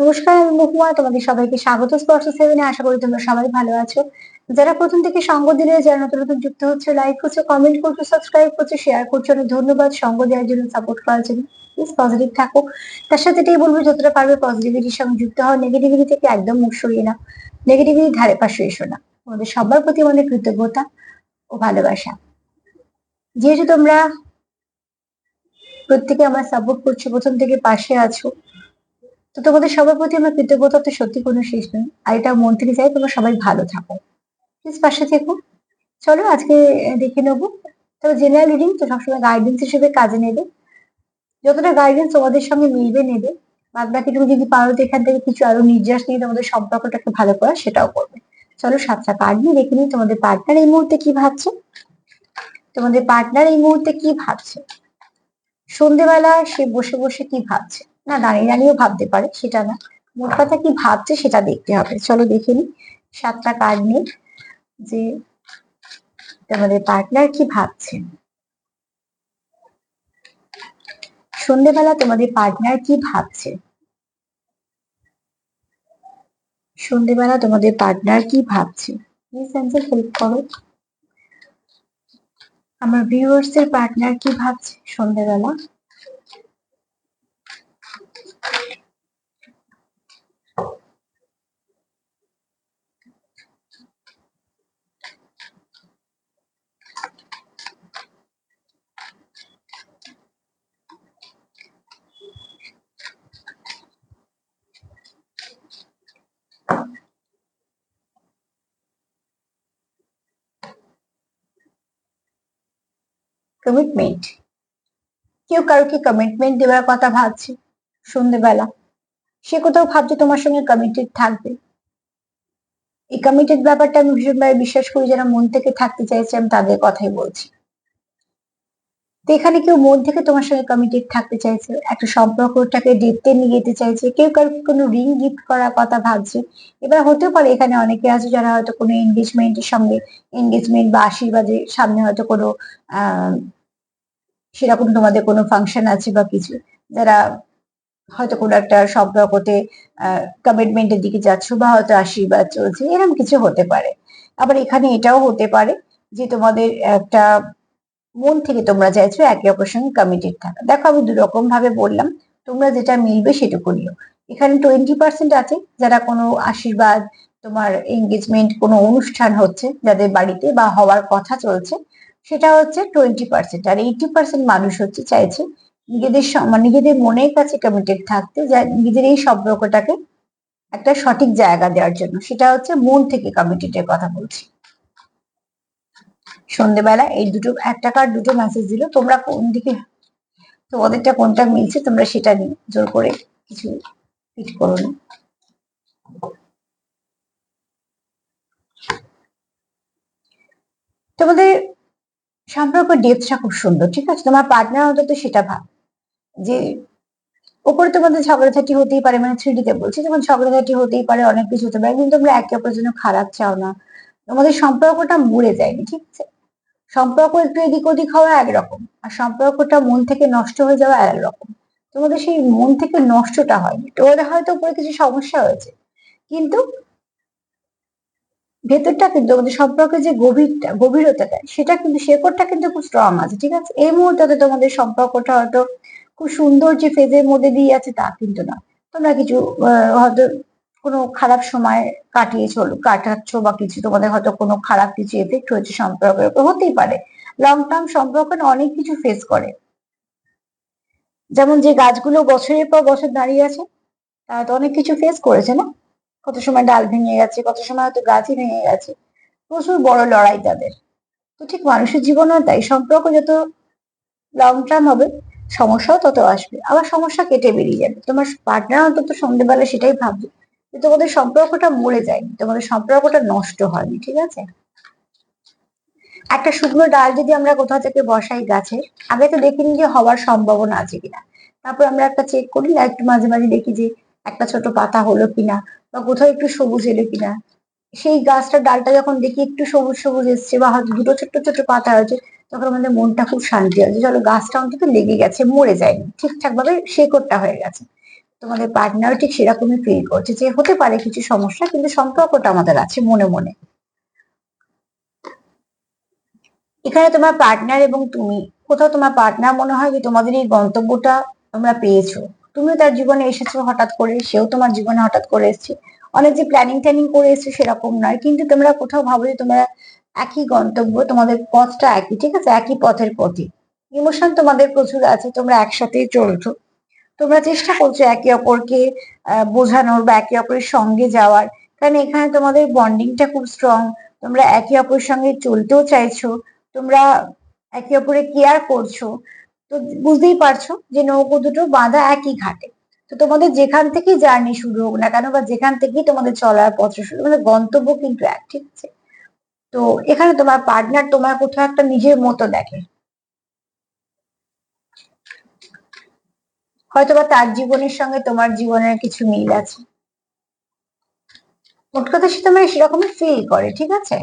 নমস্কার, আমি মহুয়া। তোমাদের সবাইকে স্বাগত। স্পর্শ সেভেনে আশা করি তোমরা সবাই ভালো আছো। যারা প্রথম থেকে সঙ্গ দিলে, যারা নতুন নতুন যুক্ত হচ্ছে লাইক করছ কমেন্ট করছ সাবস্ক্রাইব করছ শেয়ার করছ, অনেক ধন্যবাদ। সঙ্গ দেওয়ার জন্য সাপোর্ট করার জন্য। প্লিজ পজিটিভ থাকো। তার সাথে এটাই বলব, যতটা পারবে পজিটিভিটির সঙ্গে যুক্ত হও। নেগেটিভিটি থেকে একদম মুখ সরিয়ে নাও। নেগেটিভিটি ধারে পাশে এসো না। তোমাদের সবার প্রতি আমাদের কৃতজ্ঞতা ও ভালোবাসা। যেহেতু তোমরা প্রত্যেকে আমার সাপোর্ট করছ, প্রথম থেকে পাশে আছো তো তোমাদের সবার প্রতি আমার কৃতজ্ঞতা তো সত্যি কোনো শেষ নেই আর এটা মন থেকে চাই তোমরা সবাই ভালো থাকো। প্লিজ পাশে থেকো। চলো আজকে দেখে নেব। তবে জেনারেল রিডিং তো সবসময় গাইডেন্স হিসেবে কাজে নেবে। যতটা গাইডেন্স তোমাদের সঙ্গে মিলবে নেবে। বাদ বাকিটুকু যদি পারো তো এখান থেকে কিছু আরও নির্যাস নিয়ে তোমাদের সম্পর্কটাকে ভালো করা সেটাও করবে। চলো সাতটা কার্ড নিয়ে দেখে নিই তোমাদের পার্টনার এই মুহূর্তে কি ভাবছে। তোমাদের পার্টনার এই মুহূর্তে কি ভাবছে। সন্ধেবেলা সে বসে বসে কি ভাবছে। না, দাঁড়িয়ে দাঁড়িয়েও ভাবতে পারে, সেটা না। মোট কথা কি ভাবছে সেটা দেখতে হবে। চলো দেখে নি সাতটা কার্ড নিয়ে যে তোমাদের পার্টনার কি ভাবছে। সন্ধেবেলা তোমাদের পার্টনার কি ভাবছে? সন্ধেবেলা তোমাদের পার্টনার কি ভাবছে? হেল্প করো। আমার ভিউয়ার্স এর পার্টনার কি ভাবছে সন্ধেবেলা? কমিটমেন্ট কেউ কারোকে কমিটমেন্ট দেওয়ার কথা ভাবছে সন্ধ্যেবেলা সে কোথাও ভাবছে তোমার সঙ্গে কমিটেড থাকবে। এই কমিটেড ব্যাপারটা আমি ভীষণভাবে বিশ্বাস করি যারা মন থেকে থাকতে চাইছে আমি তাদের কথাই বলছি। তো এখানে কেউ মন থেকে তোমার সঙ্গে কমিটেড থাকতে চাইছে, একটা সম্পর্কটাকে ডেপতে নিয়ে যেতে চাইছে, কেউ কারও কোনো রিং গিফট করার কথা ভাবছে। এবার হতেও পারে এখানে অনেকে আছে যারা হয়তো কোনো এনগেজমেন্টের সঙ্গে এনগেজমেন্ট বা আশীর্বাদের সামনে হয়তো কোনো, আহ সেরকম তোমাদের কোনো ফাংশন আছে বা কিছু? যারা হয়তো কোনো একটা সম্পর্কতে কমিটমেন্টের দিকে যাচ্ছ বা হয়তো আশীর্বাদ চলছে, এরকম কিছু হতে পারে। আবার এখানে এটাও হতে পারে যে তোমাদের একটা মন থেকে তোমরা চাইছো একে অপরের সঙ্গে কমিটেড থাকা। দেখো আমি দু রকম ভাবে বললাম, তোমরা যেটা মিলবে সেটুকু নিও। এখানে টোয়েন্টি পার্সেন্ট আছে, যারা কোনো আশীর্বাদ, তোমার এঙ্গেজমেন্ট কোনো অনুষ্ঠান হচ্ছে, যাদের বাড়িতে বা হওয়ার কথা চলছে সেটা হচ্ছে টোয়েন্টি পার্সেন্ট আর এইটি পার্সেন্ট মানুষ হচ্ছে চাইছে নিজেদের মানে নিজেদের মনের কাছে কমিটেড থাকতে, যা নিজেদের এই সম্পর্কটাকে একটা সঠিক জায়গা দেওয়ার জন্য। সেটা হচ্ছে মন থেকে কমিটেডের কথা বলছি। সন্ধেবেলা এই দুটো, একটা কার দুটো মেসেজ দিল, তোমরা কোন দিকে, তোমাদেরটা কোনটা মিলছে তোমরা সেটা নিয়ে জোর করে কিছু ফিট করো না। তোমাদের সম্পর্ক ডেপথটা খুব সুন্দর, ঠিক আছে? তোমার পার্টনার অন্তত সেটা ভাব যে ওপরে তোমাদের ঝগড়াঝাটি হতেই পারে মানে থ্রিডিতে বলছি যেমন ঝগড়াঝাটি হতেই পারে, অনেক কিছু হতে পারে, কিন্তু তোমরা একে অপরের জন্য খারাপ চাও না। তোমাদের সম্পর্কটা মরে যায়নি, ঠিক আছে? সম্পর্ক একটু এদিক ওদিক হওয়া একরকম, আর সম্পর্কটা মন থেকে নষ্ট হয়ে যাওয়া একরকম। তোমাদের সেই মন থেকে নষ্টটা হয়নি। তোমাদের হয়তো উপরে কিছু সমস্যা হয়েছে, কিন্তু ভেতরটা কিন্তু আমাদের সম্পর্কে যে গভীরটা, গভীরতাটা, সেটা কিন্তু শেকড়টা কিন্তু খুব স্ট্রং আছে, ঠিক আছে? এই মুহূর্তে তোমাদের সম্পর্কটা হয়তো খুব সুন্দর যে ফেজের মধ্যে দিয়ে আছে তা কিন্তু না। তোমরা কিছু হয়তো কোনো খারাপ সময় কাটিয়ে চলো কাটাচ্ছ বা কিছু, তোমাদের হয়তো কোনো খারাপ কিছু এফেক্ট হয়েছে সম্পর্কের উপর, হতেই পারে। লং টার্ম সম্পর্ক অনেক কিছু ফেস করে। যেমন যে গাছগুলো বছরের পর বছর দাঁড়িয়ে আছে, তারা তো অনেক কিছু ফেস করেছে না? কত সময় ডাল ভেঙে গেছে, কত সময় হয়তো গাছই ভেঙে গেছে। প্রচুর বড় লড়াই তাদের। তো ঠিক মানুষের জীবনও তাই, সম্পর্ক যত লং টার্ম হবে, সমস্যাও তত আসবে। আবার সমস্যা কেটে বেরিয়ে যাবে। তোমার পার্টনার অন্তত সন্ধ্যেবেলা সেটাই ভাববে যে তোমাদের সম্পর্কটা মরে যায়নি, তোমাদের সম্পর্কটা নষ্ট হয়নি, ঠিক আছে? একটা শুকনো ডাল যদি আমরা কোথাও থেকে বসাই গাছে, আগে তো দেখিনি যে হওয়ার সম্ভাবনা আছে কিনা। তারপর আমরা একটা চেক করি একটু মাঝে মাঝে দেখি যে একটা ছোট পাতা হলো কিনা বা কোথাও একটু সবুজ এলো কিনা। সেই গাছটার ডালটা যখন দেখি একটু সবুজ সবুজ এসছে বা হয়তো দুটো ছোট্ট ছোট্ট পাতা হয়েছে, তখন আমাদের মনটা খুব শান্তি হয় যে চলো গাছটা অন্তত লেগে গেছে, মরে যায়নি। ঠিকঠাক ভাবে শেকড়টা হয়ে গেছে। তোমাদের পার্টনার ঠিক সেরকমই ফিল করছে যে হতে পারে কিছু সমস্যা, কিন্তু সম্পর্কটা আমাদের আছে মনে মনে। এখানে তোমার পার্টনার এবং তুমি, কোথাও তোমার পার্টনার মনে হয় যে তোমাদের এই গন্তব্যটা তোমরা পেয়েছ? তুমিও তার জীবনে এসেছ হঠাৎ করে, সেও তোমার জীবনে হঠাৎ করে এসছে। অনেক যে প্ল্যানিং ট্যানিং করে এসছো সেরকম নয়, কিন্তু তোমরা কোথাও ভাবো যে তোমরা একই গন্তব্য, তোমাদের পথটা একই, ঠিক আছে? একই পথের পথে। ইমোশন তোমাদের প্রচুর আছে, তোমরা একসাথেই চলছো। তোমরা চেষ্টা করছ একে অপরকে বোঝানোর বা একে অপরের সঙ্গে যাওয়ার। কারণ এখানে তোমাদের বন্ডিংটা খুব স্ট্রং তোমরা একে অপরের সঙ্গে চলতেও চাইছো। তোমরা একে অপরে কেয়ার করছ। তো বুঝতেই পারছ যে নৌকো দুটো বাঁধা একই ঘাটে। তো তোমাদের যেখান থেকেই জার্নি শুরু হোক না কেন বা যেখান থেকেই তোমাদের চলার পথ শুরু তোমাদের গন্তব্য কিন্তু এক, ঠিক আছে? তো এখানে তোমার পার্টনার তোমার কোথাও একটা নিজের মতো দেখে। হয়তোবা তার জীবনের সঙ্গে তোমার জীবনের কিছু মিল আছে। মোট কথা সে তোমার সেরকমই ফিল করে, ঠিক আছে?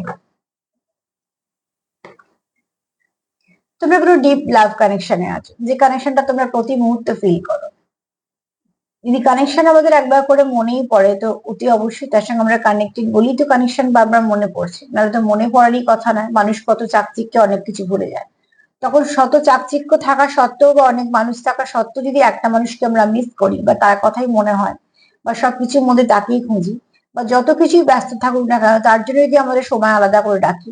তোমরা পুরো ডিপ লাভ কানেকশনে আছো। যে কানেকশনটা তোমরা প্রতি মুহূর্তে ফিল করো। যদি কানেকশন আমাদের একবার করে মনেই পড়ে, তো অতি অবশ্যই তার সঙ্গে আমরা কানেক্টেড বলি, তো কানেকশন বারবার মনে পড়ছে। নাহলে তো মনে পড়ারই কথা নয়, মানুষ কত চাকচিককে অনেক কিছু ভুলে যায়। তখন শত চাকচিক্য থাকা সত্ত্বেও বা অনেক মানুষ থাকা সত্ত্বেও যদি একটা মানুষকে আমরা মিস করি বা তার কথাই মনে হয়, বা সবকিছুর মধ্যে তাকেই খুঁজি, বা যত কিছুই ব্যস্ত থাকুক না কেন, তার জন্য যদি আমাদের সময় আলাদা করে ডাকি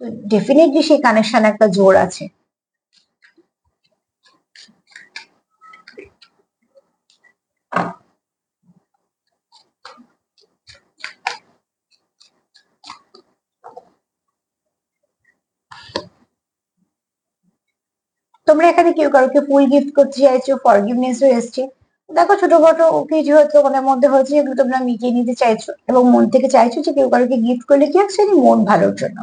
তো ডেফিনেটলি সেই কানেকশন একটা জোর আছে তোমরা এখানে কেউ কারোকে ফুল গিফট করতে চাইছো ফরগিভনেসও এসছে। দেখো, ছোটখাটো কিছু হয়তো তোমাদের মধ্যে হয়েছে যেগুলো তোমরা মিটিয়ে নিতে চাইছো এবং মন থেকে চাইছো যে কেউ কারোকে গিফট করলে কি অ্যাকচুয়ালি মন ভালোর জন্য।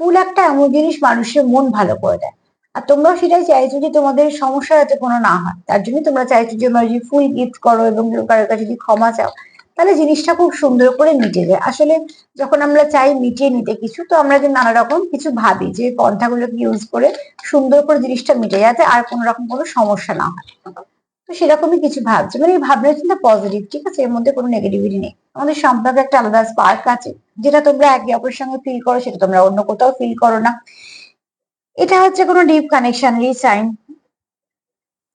ফুল একটা এমন জিনিস মানুষের মন ভালো করে দেয়। আর তোমরাও সেটাই চাইছো যে তোমাদের সমস্যা যাতে কোনো না হয়। তার জন্য তোমরা চাইছো যে ফুল গিফট করো এবং কেউ কারোর কাছে যদি ক্ষমা চাও তাহলে জিনিসটা খুব সুন্দর করে মিটে যায়। আসলে যখন আমরা চাই মিটিয়ে নিতে কিছু, তো আমরা যে নানা রকম কিছু ভাবি যে পন্থাগুলোকে ইউজ করে সুন্দর করে জিনিসটা মিটে যাতে আর কোনো রকম কোনো সমস্যা না হয়। তো সেরকমই কিছু ভাবছি। মানে এই ভাবনা চিন্তা পজিটিভ ঠিক আছে? এর মধ্যে কোনো নেগেটিভিটি নেই। আমাদের সম্পর্কে একটা আলাদা স্পার্ক আছে, যেটা তোমরা একে অপরের সঙ্গে ফিল করো, সেটা তোমরা অন্য কোথাও ফিল করো না। এটা হচ্ছে কোনো ডিপ কানেকশনেরই সাইন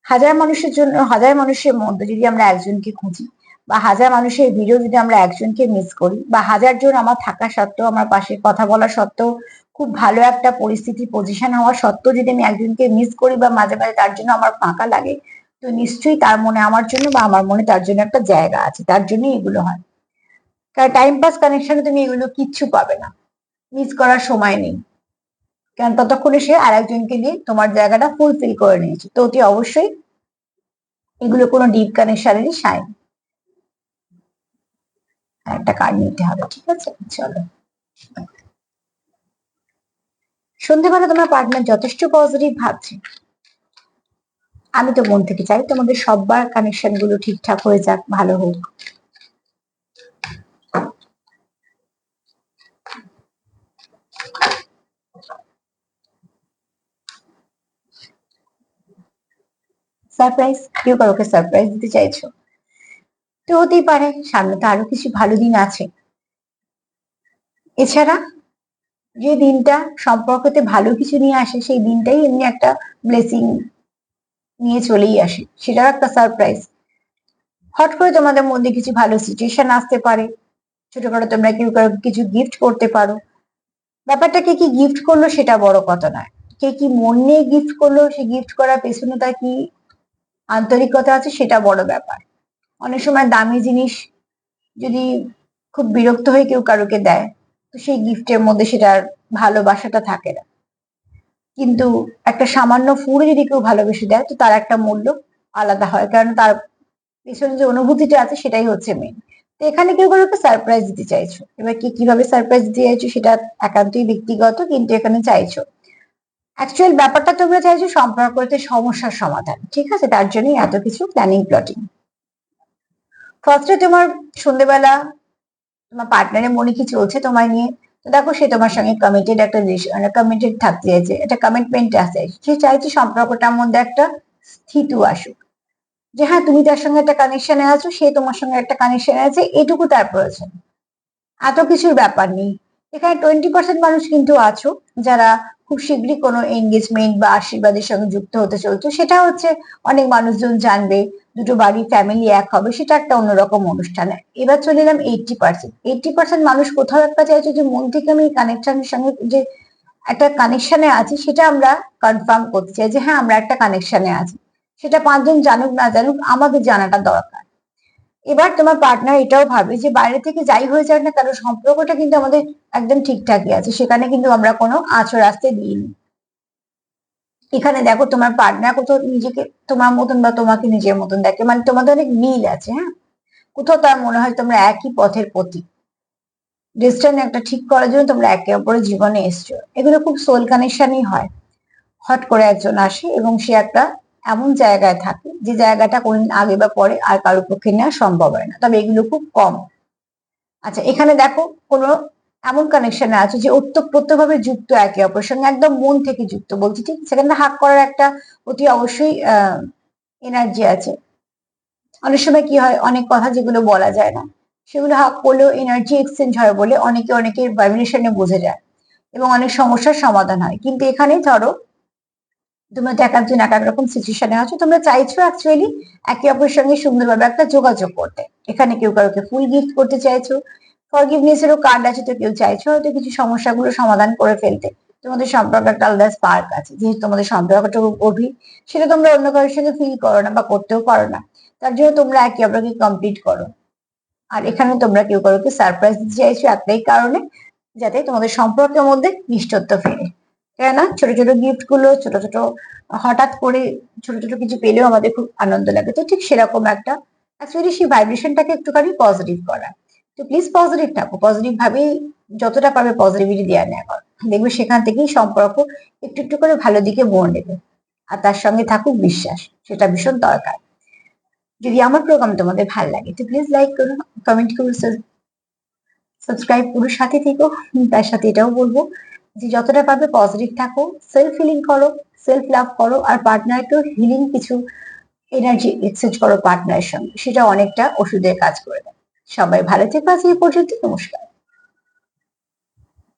হাজার মানুষের জন্য, হাজার মানুষের মধ্যে যদি আমরা একজনকে খুঁজি বা হাজার মানুষের ভিডিও যদি আমরা একজনকে মিস করি বা হাজার জন আমার থাকা সত্ত্বেও, আমার পাশে কথা বলা সত্ত্বেও, খুব ভালো একটা পরিস্থিতি পজিশন হওয়া সত্ত্বেও যদি আমি একজনকে মিস করি বা মাঝে মাঝে তার জন্য আমার ফাঁকা লাগে, তো নিশ্চয়ই তার মনে আমার জন্য বা আমার মনে তার জন্য একটা জায়গা আছে, তার জন্যই এগুলো হয়। কারণ টাইম পাস কানেকশনে তুমি এগুলো কিচ্ছু পাবে না মিস করার সময় নেই। কারণ ততক্ষণে সে আর একজনকে দিয়ে তোমার জায়গাটা ফুলফিল করে নিয়েছে, তো অতি অবশ্যই এগুলো কোনো ডিপ কানেকশনেরই সাইন একটা কার্ড নিতে হবে, ঠিক আছে? চলো। সন্ধ্যেবেলা তোমার পার্টনার যথেষ্ট পজিটিভ ভাবছে। আমি তো মন থেকে চাই তোমাদের সববার কানেকশনগুলো ঠিকঠাক হয়ে যাক, ভালো হোক। সারপ্রাইজ কেউ কারোকে সারপ্রাইজ দিতে চাইছো? তো হতেই পারে, সামনে তো আরও কিছু ভালো দিন আছে। এছাড়া যে দিনটা সম্পর্কতে ভালো কিছু নিয়ে আসে, সেই দিনটাই এমনি একটা ব্লেসিং নিয়ে চলেই আসে। সেটাও একটা সারপ্রাইজ হট করে তোমাদের মধ্যে কিছু ভালো সিচুয়েশন আসতে পারে। ছোটখাটো তোমরা কেউ কারও কিছু গিফট করতে পারো। ব্যাপারটা কে কি গিফট করল সেটা বড় কথা নয়। কে কি মন নিয়ে গিফট করল, সে গিফট করার পেছনে তার কি আন্তরিকতা আছে সেটা বড় ব্যাপার। অনেক সময় দামি জিনিস যদি খুব বিরক্ত হয়ে কেউ কারোকে দেয়, তো সেই গিফটের মধ্যে সেটার ভালোবাসাটা থাকে না। কিন্তু একটা সামান্য ফুল যদি কেউ ভালোবেসে দেয়, তো তার একটা মূল্য আলাদা হয়। কারণ তার পেছনে যে অনুভূতিটা আছে, সেটাই হচ্ছে মেন তো এখানে কেউ কারোকে সারপ্রাইজ দিতে চাইছো। এবার কি কীভাবে সারপ্রাইজ দিতে চাইছো, সেটা একান্তই ব্যক্তিগত, কিন্তু এখানে চাইছো। অ্যাকচুয়াল ব্যাপারটা তোমরা চাইছো সম্পর্ক করতে সমস্যার সমাধান। ঠিক আছে? তার জন্যই এত কিছু প্ল্যানিং প্লটিং ফার্স্টে তোমার সন্ধ্যেবেলা তোমার পার্টনারের মনে কি চলছে তোমায় নিয়ে? তো দেখো, সে তোমার সঙ্গে কমিটেড একটা কমিটেড থাকতে চাইছে। একটা কমিটমেন্ট আছে। সে চাইছে সম্পর্কটার মধ্যে একটা স্থিতু আসুক। যে হ্যাঁ তুমি তার সঙ্গে একটা কানেকশনে আছো, সে তোমার সঙ্গে একটা কানেকশনে আছে, এটুকু তার প্রয়োজন। এত কিছুর ব্যাপার নেই। এখানে টোয়েন্টি পার্সেন্ট মানুষ কিন্তু আছো, যারা খুব শীঘ্রই কোনো এনগেজমেন্ট বা আশীর্বাদের সঙ্গে যুক্ত হতে চলছো। সেটা হচ্ছে অনেক মানুষজন জানবে, দুটো বাড়ি ফ্যামিলি এক হবে, সেটা একটা অন্যরকম অনুষ্ঠান। এবার চলে এলাম এইটটি পার্সেন্ট এইটটি পার্সেন্ট মানুষ কোথাও একটা চাইছে যে, মন থেকে আমি কানেকশনের সঙ্গে যে একটা কানেকশনে আছি, সেটা আমরা কনফার্ম করতে চাই যে হ্যাঁ আমরা একটা কানেকশনে আছি। সেটা পাঁচজন জানুক না জানুক, আমাদের জানাটা দরকার। এবার তোমার পার্টনার এটাও ভাবে যে বাইরে থেকে যাই হয়ে যাক না কারণ সম্পর্কটা কিন্তু আমাদের একদম ঠিকঠাকই আছে। সেখানে কিন্তু আমরা কোনো আচর আসতে দিইনি। এখানে দেখো তোমার পার্টনার কোথাও নিজেকে তোমার মতন বা তোমাকে নিজের মতন দেখে মানে তোমাদের অনেক মিল আছে হ্যাঁ? কোথাও তার মনে হয় তোমরা একই পথের প্রতি ডিস্টেন্স একটা ঠিক করার জন্য তোমরা একে অপরের জীবনে এসছো। এগুলো খুব সোল কানেকশনই হয়। হট করে একজন আসে এবং সে একটা এমন জায়গায় থাকে যে জায়গাটা কোনদিন আগে বা পরে আর কারোর পক্ষে নেওয়া সম্ভব হয় না। তবে এগুলো খুব কম। আচ্ছা এখানে দেখো কোনো এমন কানেকশনে আছে যে ওতপ্রোতভাবে যুক্ত একে অপরের সঙ্গে একদম মন থেকে যুক্ত বলছি, ঠিক? সেখানে হাক করার একটা অতি অবশ্যই এনার্জি আছে। অনেক সময় কি হয়, অনেক কথা যেগুলো বলা যায় না, সেগুলো হাক করলেও এনার্জি এক্সচেঞ্জ হয় বলে অনেকে, অনেকের ভাইব্রেশনে বোঝা যায় এবং অনেক সমস্যার সমাধান হয়। কিন্তু এখানে ধরো তোমরা এক একজন এক এক রকম সিচুয়েশনে আছো। তোমরা চাইছো অ্যাকচুয়ালি একে অপরের সঙ্গে সুন্দরভাবে একটা যোগাযোগ করতে। এখানে কেউ কারোকে ফুল গিফট করতে চাইছো। ফরগিভনেস এরও কার্ড আছে তো কেউ চাইছো হয়তো কিছু সমস্যাগুলো সমাধান করে ফেলতে। তোমাদের সম্পর্ক একটা আলাদা স্পার্ক আছে। যেহেতু তোমাদের সম্পর্কটা গভীর, সেটা তোমরা অন্য কারোর সঙ্গে ফিল করো না বা করতেও পারো না। তার জন্য তোমরা একে অপরকে কমপ্লিট করো। আর এখানে তোমরা কেউ কারোকে সারপ্রাইজ দিতে চাইছো একটাই কারণে, যাতে তোমাদের সম্পর্কের মধ্যে নিষ্ঠত্ব ফেরে। কেননা ছোট ছোট গিফটগুলো, ছোট ছোট, হঠাৎ করে ছোট ছোট কিছু পেলেও আমাদের খুব আনন্দ লাগে। তো ঠিক সেরকম একটা অ্যাকচুয়ালি সেই ভাইব্রেশনটাকে একটুখানি পজিটিভ করা। তো প্লিজ পজিটিভ থাকো। পজিটিভ ভাবেই যতটা পারবে পজিটিভিটি দেওয়া নেওয়া করো। দেখবে সেখান থেকেই সম্পর্ক একটু একটু করে ভালো দিকে বোন নেবে। আর তার সঙ্গে থাকুক বিশ্বাস, সেটা ভীষণ দরকার। যদি আমার প্রোগ্রাম তোমাদের ভালো লাগে, তো প্লিজ লাইক করো কমেন্ট করো সাবস্ক্রাইব করো, সাথে থেকো। তার সাথে এটাও বলব। যে যতটা পাবে পজিটিভ থাকো সেলফ হিলিং করো সেলফ লাভ করো, আর পার্টনারকেও হিলিং কিছু এনার্জি এক্সচেঞ্জ করো পার্টনারের সঙ্গে। সেটা অনেকটা ওষুধের কাজ করে দেয়। সবাই ভালো থেকো আজ এই পর্যন্ত, নমস্কার।